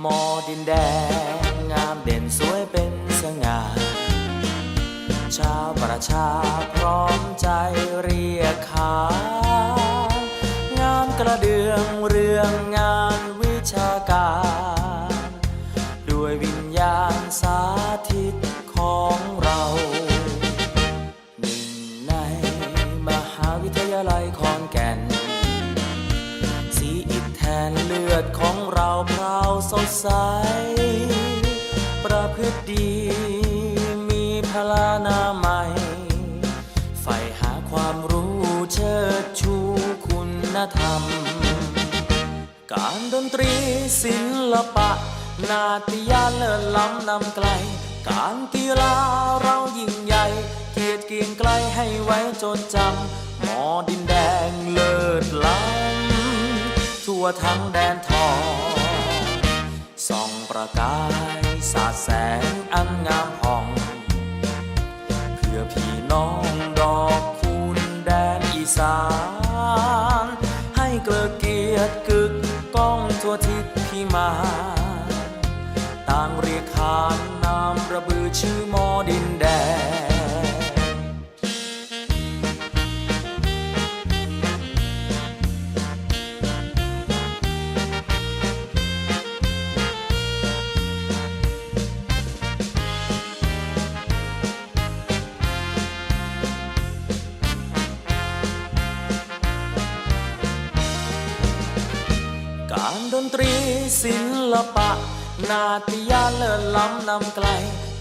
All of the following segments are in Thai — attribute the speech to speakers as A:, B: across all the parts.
A: หมอดินแดงงามเด่นสวยเป็นสง่าชาวประชาพร้อมใจเรียกขานงานกระเดืองเรื่องงาน ของเราพราวสดใส ประพฤติดีมีพลานาใหมัยใฝ่หาความรู้เชิดชูคุณธรรม การดนตรีศิลปะ นาฏยาเลิศล้ำนำไกล การกีฬาเรายิ่งใหญ่ เกียรติเกียงไกลให้ไว้จดจำหมอดินแดงเลิศล้ำทั่วทั้งแดนทอง ส่องประกายสาดแสงอันงามผ่อง เพื่อพี่น้องดอกคุณแดนอีสาน ให้เกลือเกียรติกึกก้องทั่วทิศพิมานต่างเรียกขานนามระบือชื่อหมอดิน การดนตรีศิลปะ นาฏยาเลิศล้ำนำไกล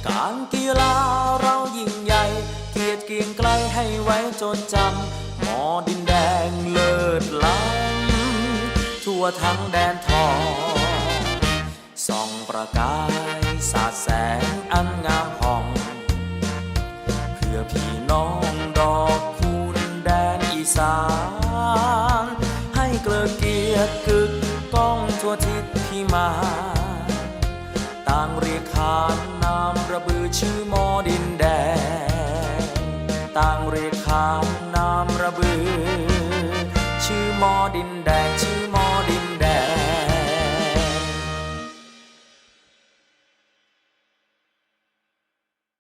A: การกีฬาเรายิ่งใหญ่ เกียรติเกียงไกลให้ไว้จดจำหมอดินแดงเลิศล้ำทั่วทั้งแดนทองส่องประกายสาดแสงอันงามผ่อง เพื่อพี่น้องดอกคุณแดนอีสาน มา ต่างเรียกขานนามระบือชื่อหมอดินแดง ต่างเรียกขานนามระบือ ชื่อหมอดินแดงชื่อ